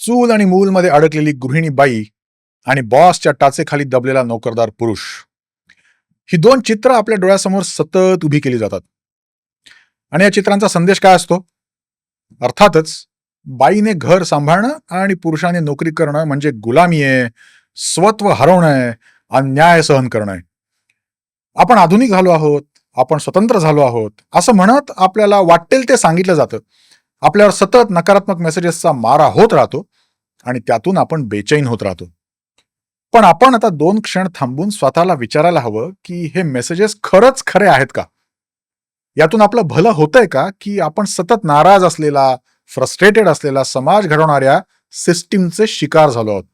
चूल आणि मूलमध्ये अडकलेली गृहिणी बाई आणि बॉसच्या टाचेखाली दबलेला नोकरदार पुरुष. ही दोन चित्र आपल्या डोळ्यासमोर सतत उभी केली जातात. आणि या चित्रांचा संदेश काय असतो? अर्थातच बाईने घर सांभाळणं आणि पुरुषाने नोकरी करणं म्हणजे गुलामी आहे स्वत्व हरवणं आहे अन्याय सहन करणं आहे. आपण आधुनिक झालो आहोत आपण स्वतंत्र झालो आहोत असं म्हणत आपल्याला वाटेल ते सांगितलं जातं. आपल्यावर सतत नकारात्मक मेसेजेसचा मारा होत राहतो. आणि त्यातून आपण बेचैन होत राहतो. पण आपण आता दोन क्षण थांबून स्वतःला विचारायला हवं की हे मेसेजेस खरंच खरे आहेत का? यातून आपलं भलं होतंय का की आपण सतत नाराज असलेला फ्रस्ट्रेटेड असलेला समाज घडवणाऱ्या सिस्टीमचे शिकार झालो आहोत?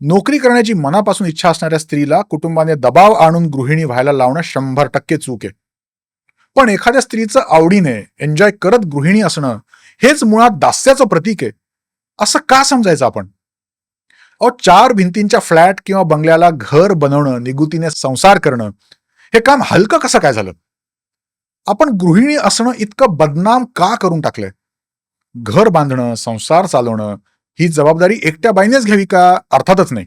नोकरी करण्याची मनापासून इच्छा असणाऱ्या स्त्रीला कुटुंबाने दबाव आणून गृहिणी व्हायला लावणं शंभर टक्के चूक आहे. पण एखाद्या स्त्रीचं आवडीने एन्जॉय करत गृहिणी असणं हेच मुळात दास्याचं प्रतीक आहे. असं का समजायचं आपण? अहो चार भिंतींच्या फ्लॅट किंवा बंगल्याला घर बनवणं निगुतीने संसार करणं हे काम हलकं कसं काय झालं? आपण गृहिणी असणं इतकं बदनाम का करून टाकलंय? घर बांधणं संसार चालवणं ही जबाबदारी एकट्या बाईनेच घ्यावी का? अर्थातच नाही.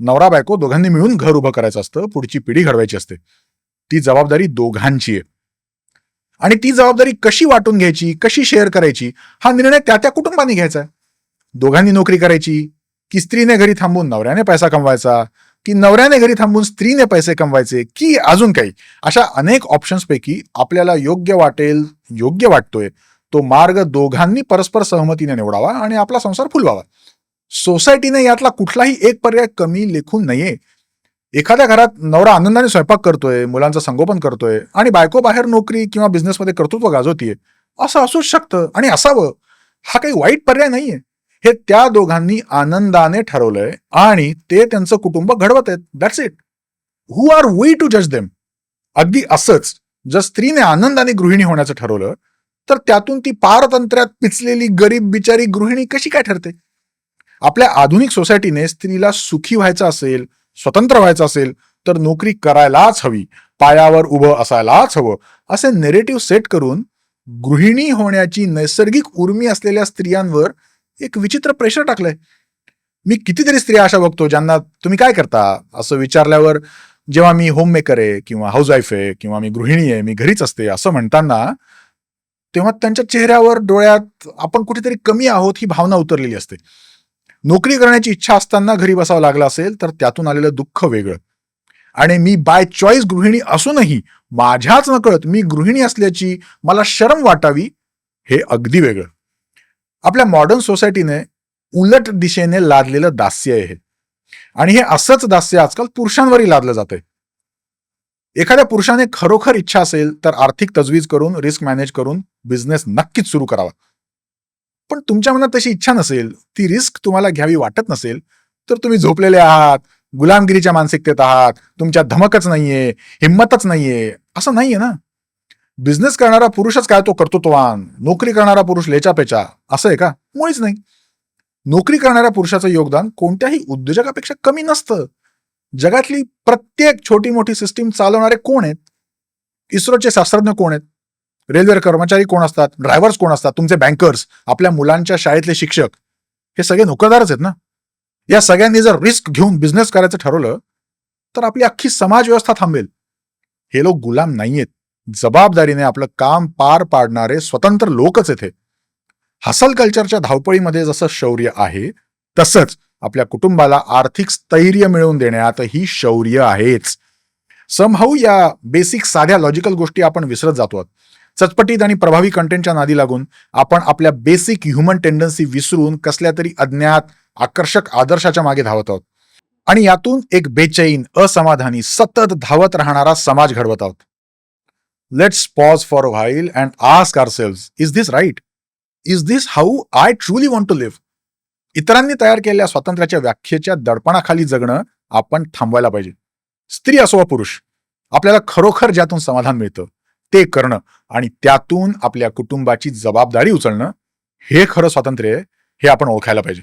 नवरा बायको दोघांनी मिळून घर उभं करायचं असतं पुढची पिढी घडवायची असते. ती जबाबदारी दोघांची आहे. आणि ती जबाबदारी कशी वाटून घ्यायची कशी शेअर करायची हा निर्णय त्या त्या कुटुंबाने घ्यायचा आहे. दोघांनी नोकरी करायची की स्त्रीने घरी थांबून नवऱ्याने पैसा कमवायचा की नवऱ्याने घरी थांबून स्त्रीने पैसे कमवायचे की अजून काही? अशा अनेक ऑप्शन्सपैकी आपल्याला योग्य वाटेल योग्य वाटतोय तो मार्ग दोघांनी परस्पर सहमतीने निवडावा आणि आपला संसार फुलवावा. सोसायटीने यातला कुठलाही एक पर्याय कमी लेखून नये. एखाद्या घरात नवरा आनंदाने स्वयंपाक करतोय मुलांचं संगोपन करतोय आणि बायको बाहेर नोकरी किंवा बिझनेसमध्ये कर्तृत्व गाजवतीये असं असूच शकतं आणि असावं हा काही वाईट पर्याय नाहीये. हे त्या दोघांनी आनंदाने ठरवलंय आणि ते त्यांचं कुटुंब घडवत आहेत. That's it who are we to जज देम अगदी असंच जर स्त्रीने आनंदाने गृहिणी होण्याचं ठरवलं तर त्यातून ती पारतंत्र्यात पिचलेली गरीब बिचारी गृहिणी कशी काय ठरते? आपल्या आधुनिक सोसायटीने स्त्रीला सुखी व्हायचं असेल स्वतंत्र व्हायचं असेल तर नोकरी करायलाच हवी. पायावर उभं असायलाच हवं. असे नेरेटिव्ह सेट करून गृहिणी होण्याची नैसर्गिक उर्मी असलेल्या स्त्रियांवर एक विचित्र प्रेशर टाकलंय. मी कितीतरी स्त्रिया अशा बघतो ज्यांना तुम्ही काय करता? असं विचारल्यावर जेव्हा मी होम मेकर आहे किंवा हाऊसवाईफ आहे किंवा मी गृहिणी आहे मी घरीच असते असं म्हणताना तेव्हा त्यांच्या चेहऱ्यावर डोळ्यात आपण कुठेतरी कमी आहोत ही भावना उतरलेली असते. नोकरी करण्याची इच्छा असताना घरी बसावं लागलं असेल तर त्यातून आलेलं दुःख वेगळं. आणि मी बाय चॉईस गृहिणी असूनही माझ्याच नकळत मी गृहिणी असल्याची मला शरम वाटावी हे अगदी वेगळं. आपल्या मॉडर्न सोसायटीने उलट दिशेने लादलेलं दास्य आहे आणि हे असंच दास्य आजकाल पुरुषांवरही लादलं जातंय. एखाद्या पुरुषाने खरोखर इच्छा असेल तर आर्थिक तजवीज करून रिस्क मॅनेज करून बिझनेस नक्कीच सुरू करावा. पण तुमच्या मनात तशी इच्छा नसेल ती रिस्क तुम्हाला घ्यावी वाटत नसेल तर तुम्ही झोपलेले आहात गुलामगिरीच्या मानसिकतेत आहात तुमच्या धमकच नाहीये हिंमतच नाहीये असं नाहीये ना? बिझनेस करणारा पुरुषच काय तो कर्तृत्ववान नोकरी करणारा पुरुष लेचापेचा असं आहे का? मुळीच नाही. नोकरी करणाऱ्या पुरुषाचं योगदान कोणत्याही उद्योजकापेक्षा कमी नसतं. जगातली प्रत्येक छोटी मोठी सिस्टीम चालवणारे कोण आहेत? इस्रोचे शास्त्रज्ञ कोण आहेत? रेल्वे कर्मचारी कोण असतात? ड्रायव्हर्स कोण असतात? तुमचे बँकर्स आपल्या मुलांच्या शाळेतले शिक्षक हे सगळे नोकरदारच आहेत ना? या सगळ्यांनी जर रिस्क घेऊन बिझनेस करायचं ठरवलं तर आपली अख्खी समाज व्यवस्था थांबेल. हे लोक गुलाम नाहीयेत. जबाबदारीने आपलं काम पार पाडणारे स्वतंत्र लोकच येथे हसल कल्चरच्या धावपळीमध्ये जसं शौर्य आहे तसंच आपल्या कुटुंबाला आर्थिक स्थैर्य मिळवून देण्यात ही शौर्य आहेच. समहाऊ या बेसिक साध्या लॉजिकल गोष्टी आपण विसरत जातो आहोत. चटपटीत आणि प्रभावी कंटेंटच्या नादी लागून आपण आपल्या बेसिक ह्युमन टेंडन्सी विसरून कसल्या तरी अज्ञात आकर्षक आदर्शाच्या मागे धावत आहोत. आणि यातून एक बेचैन असमाधानी सतत धावत राहणारा समाज घडवत आहोत. Let's pause for while and ask ourselves is this right is this how I truly want to live इतरांनी तयार केलेल्या स्वातंत्र्याच्या व्याख्येच्या दडपणाखाली जगणं आपण थांबवायला पाहिजे. स्त्री असो वा पुरुष आपल्याला खरोखर ज्यातून समाधान मिळतं. ते करणं आणि त्यातून आपल्या कुटुंबाची जबाबदारी उचलणं हे खरं स्वातंत्र्य आहे हे आपण ओळखायला पाहिजे.